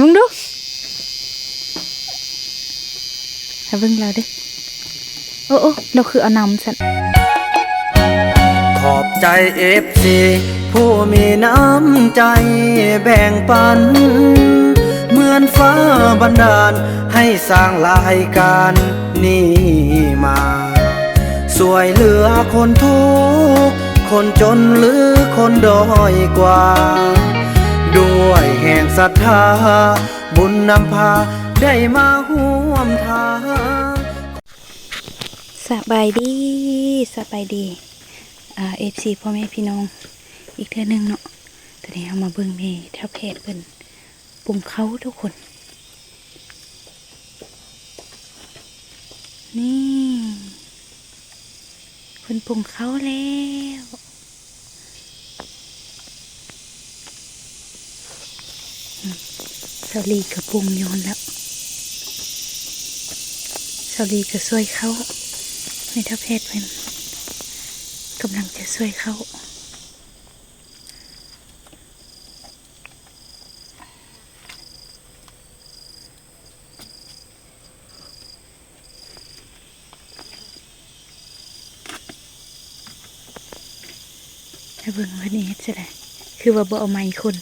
มึงดูให้เบิ่งเราดิโอ้โอ้เราคือเอานำสันขอบใจเอฟซีผู้มีน้ำใจแบ่งปัน เหมือนฟ้าบันดาล ให้สร้างรายการนี้มา สวยเหลือคนทุก คนจนหรือคนด้อยกว่า ด้วยแห่งศรัทธา บุญนำพาได้มาห่วมทางสบายดีสบายดีอ่าเอฟซีพ่อแม่พี่น้อง อีกเทื่อนึงเนาะตอนนี้เอามาเบิ่งเมแถวเพจเพิ่นปรุงเขาทุกคน นี่เพิ่นปรุงเขาแล้วอืม สาลีกระปรุงโยนแล้วสาลีก็ช่วยเขาในทัพเพศเพิ่นกำลังจะช่วยเขาถ้เบิ่งว่านี่เฮ็ดจะได้คือว่าบ่เอาไม้คน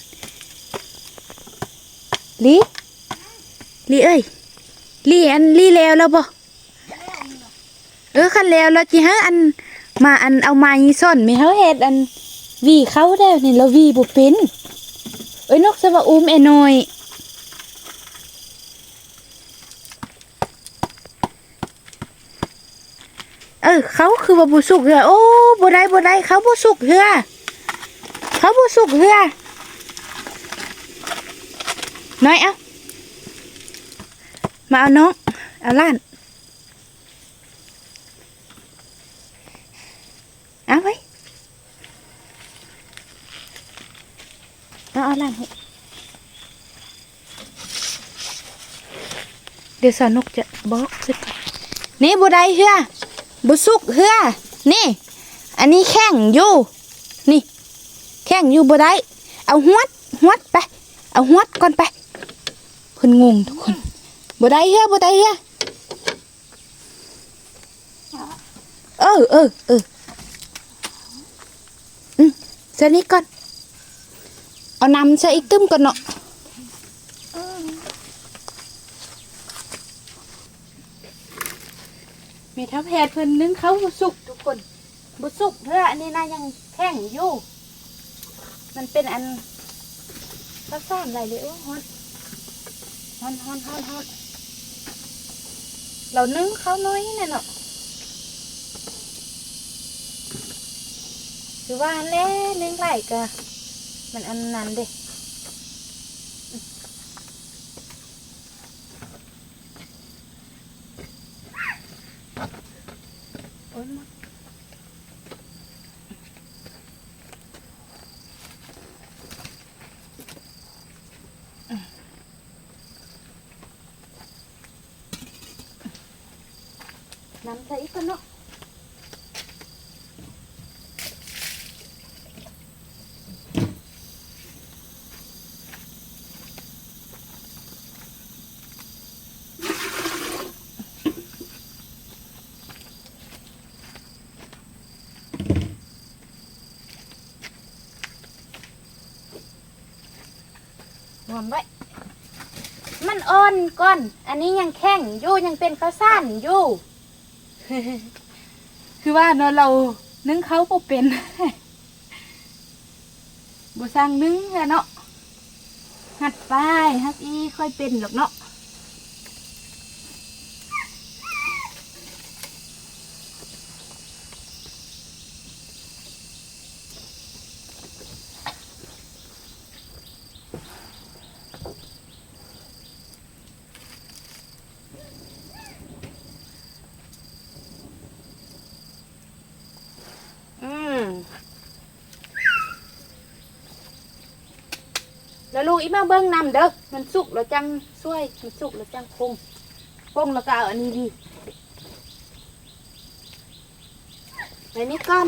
ลีลีเอ้ยลีอันลีแล้วแล้วบ่เออคันแล้วแล้วจิฮะอันมาอันเอาไม้ซ่อนไม่เฮาเฮ็ดอันวีเขาได้นี่เราวีบ่เป็นเอ้ยนกสวะอุ้มไอ้น้อยเออเขาคือว่าบ่สุกเหือโอ้บ่ได้บ่ได้เขาบ่สุกเหือเขาบ่สุกเหือ น้อยเอามาเอาน้องเอาล้านเอาไว้เอาเอาล้านเดี๋ยวสาวนกจะบอกสินี่บ่ได้เหือบุสุกเฮือนี่ อันนี้แข้งอยู่นี่ แข้งอยู่บ่ได้เอาหวดหวดไป เอาหวดก่อนไป เพิ่นงงทุกคนบ่ได้เฮือบ่ได้เฮือเออเออเอออืมใส่นี้ก่อน เอาน้ำใส่อีกตึ้มก่อนเนาะมีทัพแพทเพิ่นนึ่งเขาบุสุกทุกคนบุสุกเพื่ออันนี้นะยังแข็งอยู่ มันเป็นอันซักซาอะไรเลยโอ้ฮอ ฮอนฮอนฮอนฮอนเรานึ่งเขาน้อยเนี่เนาะคือว่าอันแล้วนึ่งไหลกะมันอันนั้นเด้ น้ำใส่อีกก่อนเนาะรวมไว้มันอ่อนก่อน อันนี้ยังแข็งอยู่ยังเป็นข้าวสารอยู่ คือว่าเนาะเรานึ่งเขาบ่เป็นบ่สร้างนึ่งแหละเนาะหัดไปฮักอีค่อยเป็นหรอกเนาะ แล้วลูกอีมาเบิ้งนำเด้อมันสุกแล้วจังสวยมันสุกแล้วจังปรุงปรุงแล้วก็อาอันนี้ดีไหนนี่ก่อน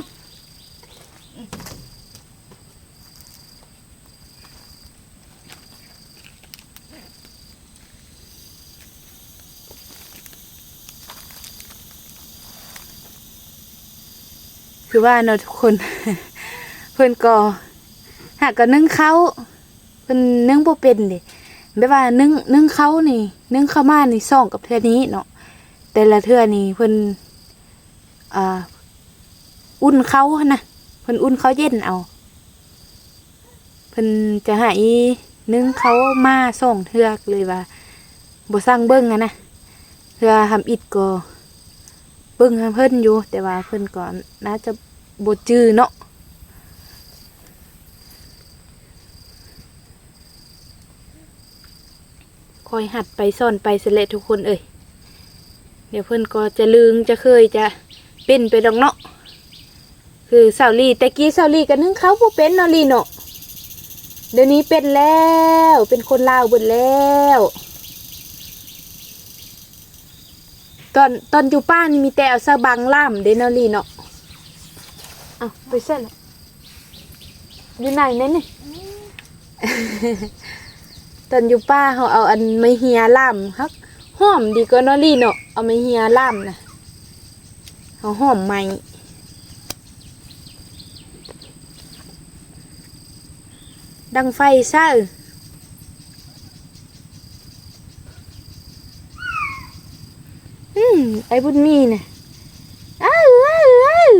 คือว่าเนาะทุกคน เพื่อนก่อหากก็นึ่งเขา เพิ่นนึ่งบ่เป็นเด้แบบว่านึ่งนึ่งเขานี่นึ่งข้าวมานี่ซ่องกับเทื่อนี้เนาะแต่ละเทื่อนี่เพิ่นอ่าอุ่นเขาหั่นนะเพิ่นอุ่นเขาเย็นเอาเพิ่นจะให้นึ่งเขามาส่งเทือกเลยว่าบ่สร้างเบิ่งอะนะเทือทำอิดก็เบิ่งเพิ่นอยู่ แต่ว่าเพิ่นก็น่าจะบ่จื้อเนาะ คอยหัดไปซ่อนไปเสล้วทุกคนเอ้ยเดี๋ยวเพิ่อนก็จะลืงจะเคยจะเป็นไปดอกเนาะคือสาวลีแต่กี้สาวลีก็นึงเขาบ่เป็นนาะลีเนาะเดี๋ยวนี้เป็นแล้วเป็นคนลาวบิดแล้ว ตอนตอนอยู่ป้านี่มีแต่เอาสะบังล่ามเดนาะลีเนาะเอาไปเส้นอยู่ไหนนั่นนี่ ตอนอยู่ป้าเขาเอาอันไม้เฮียล่ามฮักหอมดีกว่านาะลีเนาะเอาไม้เฮียล่ามนะเขาหอมไม้ดังไฟซ่าอืมไอ้บุญมีนะอ้าวอ้าวอ้าว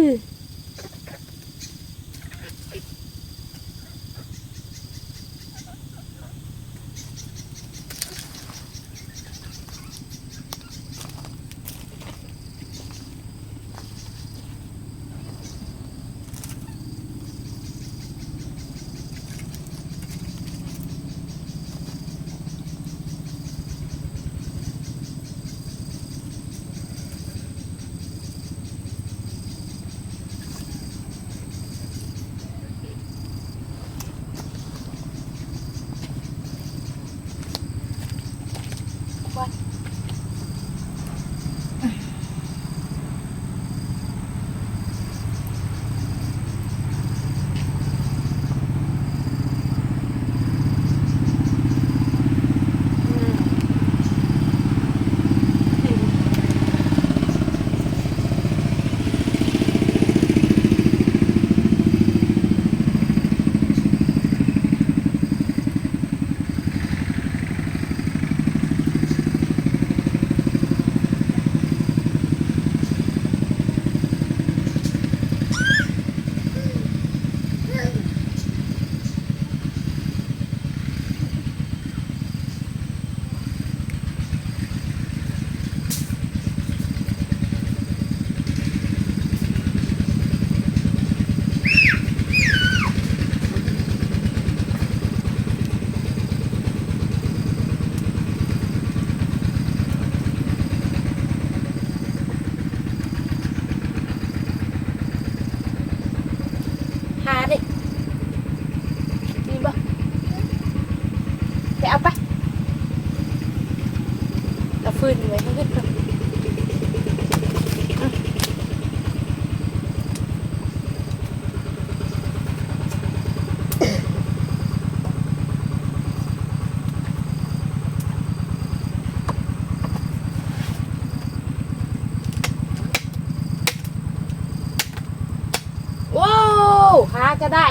จะได้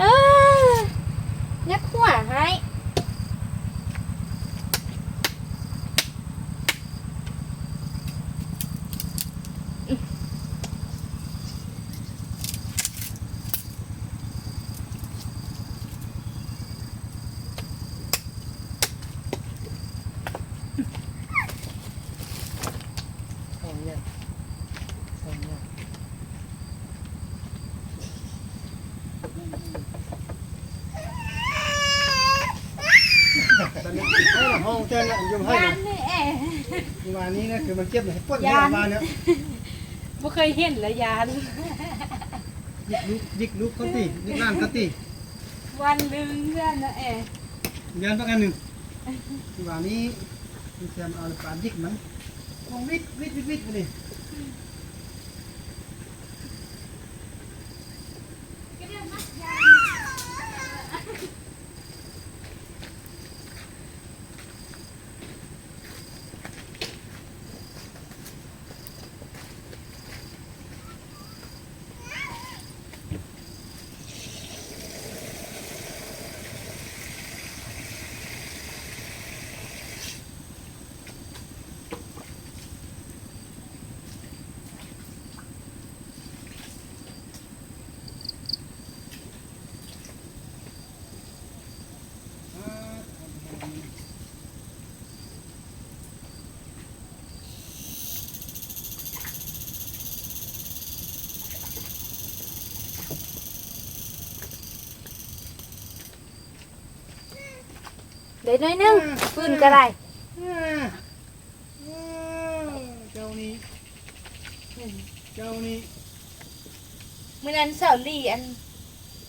เออยัดหัวให้ สองอย่างสองอย่างตอนนี้ให้ละห้องเจ้าเนี่ยยมให้ ยั นะ นนี่แอะ วันนี้นะคือมันเจ็บเลยปวดยายานมาเนี่ยบ่เคยเห็นเลยยานยิกลุกยิกลุกเขาตียิกล่างเขาตีวันหนึ่งเพื่อนนะแอะยานต้องอันหนึ่งวันนี้มีแซมเอาปานยิกมันมองวิดวิดวิดวิดไปเลย เดี๋ยวหน้อยหนึงฟืนก็ได้เจ้านี้เจ้านี้มื้อนั้นเสาร์ลีอัน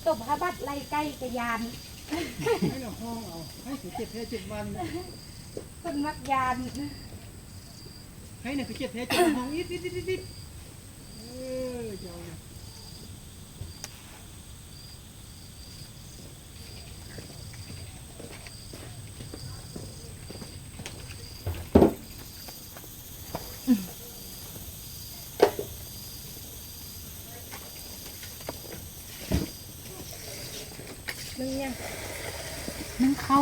ตบหาบัดไล่ไก่กะยานให้เราห้องเอาให้ถึงเจ็ดแท้เจ็ดวันเพิ่นมักยานให้เนี่ยคือเจ็ดแท้เจ็ดห้องอิดอิดอิดอิดอิดเออเจ้านี่ นึงยังนึงเขา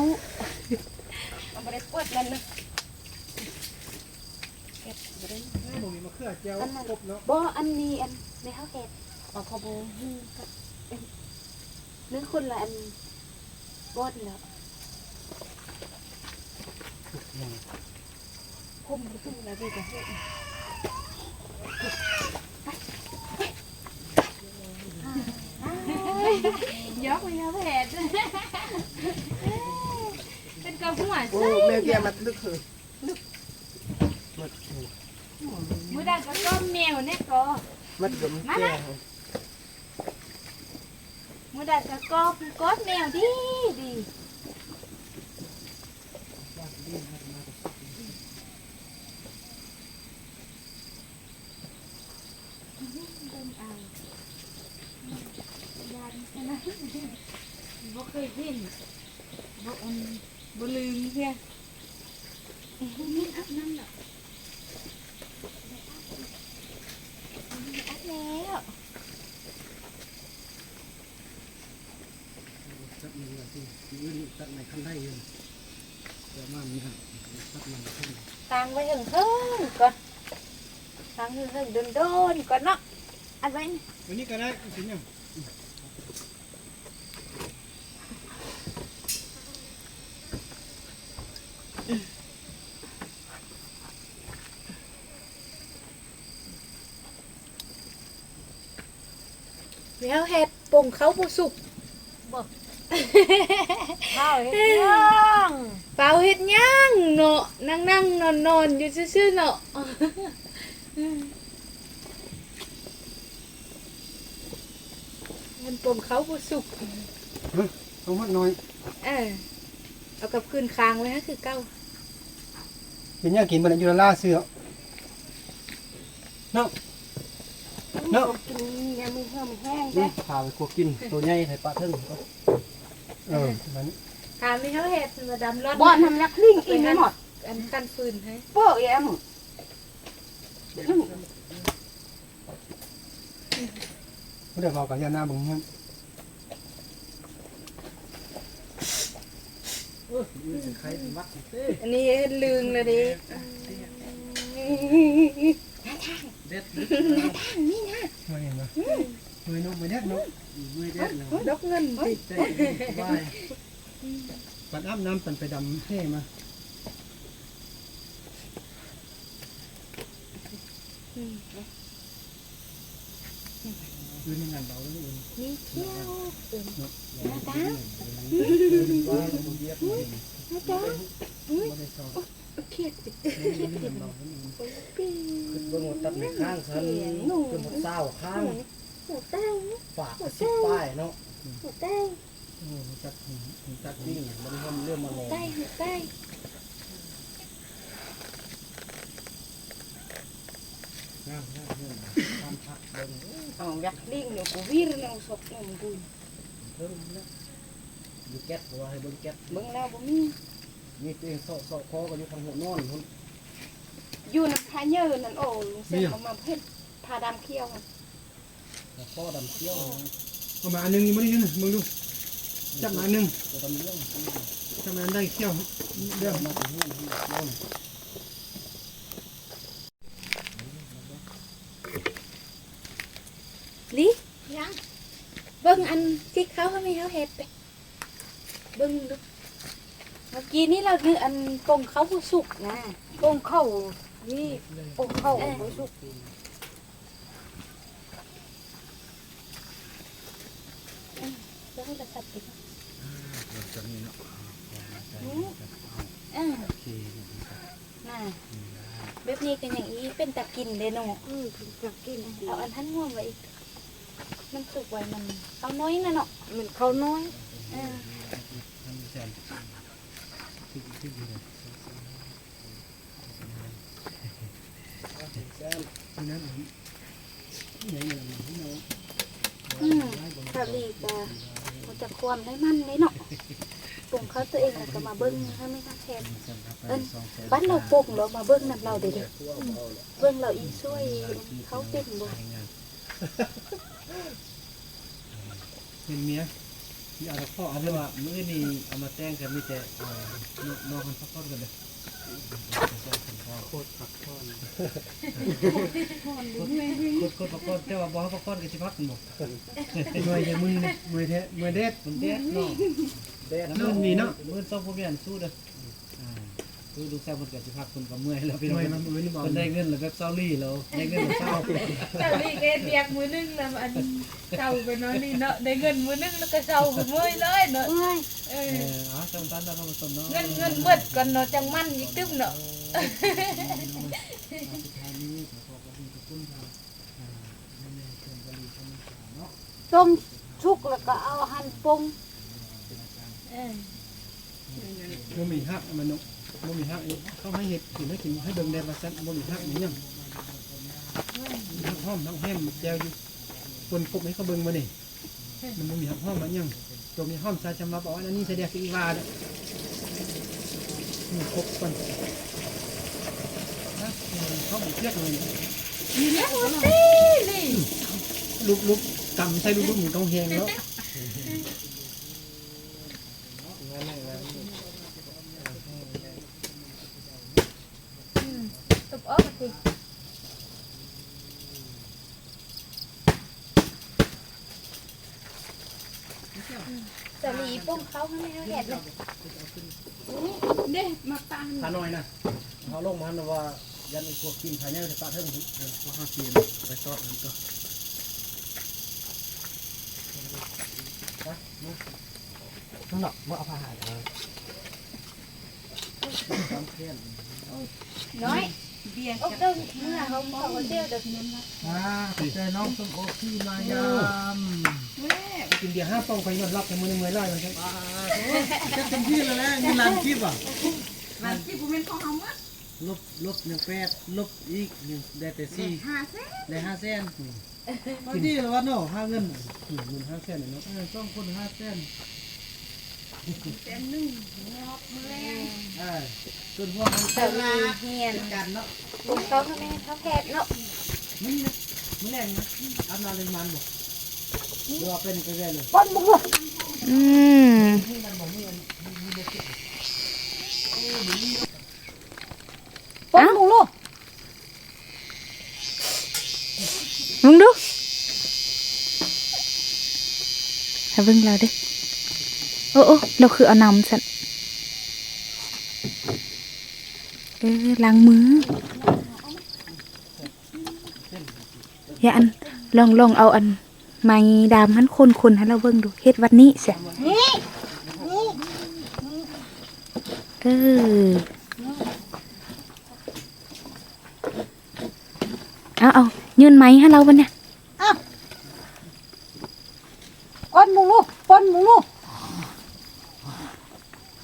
เอาบ่ได้กดมันนะเก็บบ่ได้ให้ผมมีมะเขือเจ้าครบเนาะบ่อันนี้อันในเฮาเฮ็ดเอาเขาบ่ฮู้ก็เอ้ยนึกคนละอันกดแล้วคุมขึ้นแล้วดีก็เฮ็ดยกไปแล้วแผด เป็นกระหัวโอ้ใส่แม่แกมาลึกคือมือดันก็ต้มแมวเนี่ยก็มัดกับแกมือดันก็กอบกอดแมวดีดีบ่เคยเห็นบ่อันบ่ลืมเพียนี่อับนั่นน่ะอับแล้ว ตัดมันที่ยืนตัดในขั้นได้ยืนแต่มามีหักตัดมันขั้นตางไว้ถึงเพิ่งก่อนตางถึงเพิ่งโดนโดนก่อนเนาะอันไว้นี่วันนี้ก็ได้สิเนี่ย แล้วเห็ดปงเขาบ่สุกบอกข้าวเฮ็ดย่างเปล่าเห็ดหย่างเนาะนั่งนั่งนอนนอนๆอยู่ซื่อๆเนาะมันปงเขาบ่สุกต้องมัดน้อยเออเอากับคืนค้างไว้ฮะคือเก้าเป็นยากินบรรยุราเสือเนาะ เนาะกินยังมีเพิ่มแห้งนี่แท้พาไปกวกินตัวใหญ่ไทยปลาเทิงเออมันถามนี่เขาเห็ดมาดำร้อนบ่อนทำยักษ์ลิงอีกไม่หมดอันกันฟืนให้โป้แยมเดี๋ยวเรากับยาหน้าบึงมันใครมัดเต้อันนี้เฮ็ดลืงเลยดิเด็ดไม่เห็นปะไม่นุ่มไม่เด็ดเนาะไม่เด็ดเนาะดอกเงินสิใจสบายปัดอ้ำน้ำปันไปดำให้มาคือในงานเบาแล้วนี่มีเที่ยวนะจ๊ะว่าเราเยี ยบเลยนะจ๊ะไม่ได้สอบเครียดสิคือเบิ่งตัดในข้างฉันคือหมดเศร้าข้างหมูแต้งฝากกระซิบป้ายเนาะหมูแต้งโอ้จัดจัดวิ่งมันทำเรื่องมาลงแต้งหมูแต้งงามงามเรื่งทำพักเบิ่งเอายักษ์ลิงเดี๋ยวกูวิ่งแล้วศพน้ำกูเพิ่มนะดูแก๊สตัวให้เบิ่งแก๊สเบิ่งแล้วบ่มี นี่ตัวเองเสาะเสาะคอก็อยู่ทางหัวนอนอยู่น้ำพาเยอะนั่นโอ้ลุงเส้นเอามาเพ็ดพาดำเขี้ยวคอดำเขี้ยวเอามาอันนึงนี่ไม่ได้ยินมึงดูจับมาอันนึงดำเรื่องจับมาอันได้เขี้ยวเรื่องมาถึงนี่นอนลิยังเบิ่งอันที่เขาเขาไม่เขาเห็ดไปเบิ่งดู เมื่อกี้นี่เราคืออันปงเขาผู้สุกนะโป่งเข้านี่โป่งเข้าบ่สุกแล้วให้เราสับไปจะมีเนาะเออน่ะแบบนี้ก็อย่างอีเป็นตะกินเด้เนาะอืมจะกินเอาอันท่านง่วงไว้อีกมันสุกไว้มันเอาน้อยนะเนาะมันเขาน้อยเออ อืมสาลีก็มันจะความได้มันเลยเนาะปรุงเขาตัวเองแล้วก็มาเบิ้งให้ไม่ทักแทนเอิ้นบ้านเราปรุงเรามาเบิ้งนำเราเด้อเด้ออืมเบิ้งเราอีช่วยเขาเป็นบ่เป็นเมีย ที่เอาพ่อเอาไปว่ามื้อนี้เอามาแต่งกันมีแต่เอ่อนอกกันพักผ่อนกันเลยโคตรพักผ่อนโคตรโคตรพักผ่อนแต่ว่าบ่ให้พักผ่อนก็สิพักหมดเมื่อยแต่มือนี่เมื่อยแท้เมื่อยเด็ดมันเด็ดเนาะเด็ดมื้อนี้เนาะมื้อต้องพวกแม่นสู้เด้อ่าคือดูแซ่บมันก็สิพักคนก็เมื่อยแล้วพี่น้องมันมื้อนี้บ่ได้เงินแล้วแบบเซาลี่แล้วได้เงินแล้วเศร้าเจ้านี่เอ็ดเบียกมื้อนึงแล้วก็เจ้าก็เมื่อยเลยเนาะเอ้ยเอเออออ๋อจำตันแล้วก็ผสมเนาะเงินเงินเบิดก่อนเนาะจังมันอีกตึ้มเนาะต้มชุกแล้วอัน ปรุงเออบ่มีฮักมันเนาะบ่มีฮักอีกเขาให้เห็ดกินให้กินให้เบิ่งได้ว่าซั่นบ่มีฮักอีหยังฮักหอมทั้งแห้มแจวอยู่ คนกบให้เขาเบิ่งมานี่มันบ่มีฮักหอมมันยังตัวมีหอมซาจำมาบอกว่าอันนี้แสดงคืออีวาเด้อนี่กบก่อนนะเออเขาบ่เรียกเลยนี่ลุกลุกกำใส่ลุกลุกหมูต้องแหงแล้ว ตบออกมาสิ สาลีปุ้งเขาให้ไม่รู้เห็ดเลยเด้มาตานพาน้อยนะเขาลงมานะว่ายันไอ้พวกกินภายในจะปาเท่าไหร่พวกห้าปีไปซอดมันก็นั่นหรอกว่าเอาผ้าหายเอาตามเพี้ยนน้อยเบียงอกเด้งเมื่อเขาเขาก็เดียวเด็กนั้นนะอ่าขอบใจน้องส้มโอที่มายาม กินเดียวห้าปองไปยอดรับในมือในมือไล่มันครับจะเต็มที่แล้วนะนี่ร้านคลิปอะมันที่ผมเป็นของเฮาหมดลบลบหนึ่งแปดลบอีกหนึ่งได้แต่สี่ห้าเส้นได้ห้าเส้นพอดีแล้ววะเนาะห้าเงินหนึ่งหมื่นห้าเส้นเนาะเออต้องคนห้าเส้นเส้นหนึงงอกแมลงอ่าส่วนพวกมันสาลีเฮียนกันเนาะปุ้งเขาให้ไม่เขาแผดเนาะนี่นะไม่แรงนะอันนั้นเลยมันบอกเรื อเป็นไปได้เลยป้อนบุกลูกอืมเอ้าบุกลูกมึงดูให้เบิ่งเราด้โอ้โอ้เราคือเอานำสันเออล้างมือ อย่าอันลองลองเอาอัน ไม้ดามหันคนคนให้เราเบิ่งดูเฮ็ดวันนี้เสียเออเอาเอายืนไม้ให้เราบันเนี่ยป้อนบุกลูกป้อนบุกลูก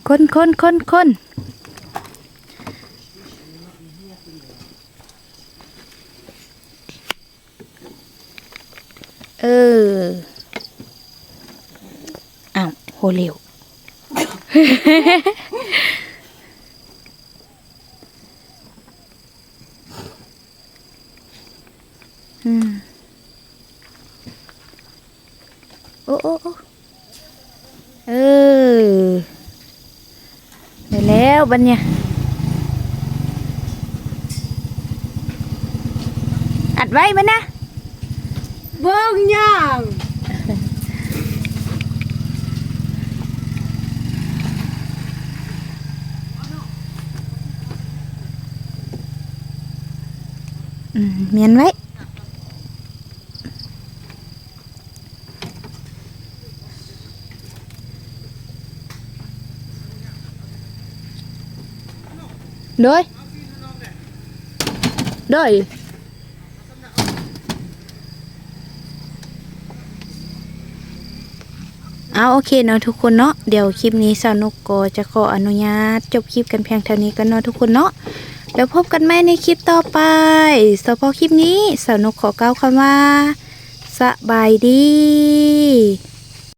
คนคนคนคน อออ้าวโหเร็วอืมโอ้โอ้โอ้เออได้แล้วบัดเนี่ยอัดไว้บัดนะ เบิ่งย่างอืมเมียนไว้โดยโดย เอาโอเคเนาะทุกคนเนาะเดี๋ยวคลิปนี้สาวนุกก็จะขออนุญาตจบคลิปกันเพียงเท่านี้กันเนาะทุกคนเนาะแล้วพบกันใหม่ในคลิปต่อไปสำหรับคลิปนี้สาวนุกขอกล่าวคำว่าสบายดี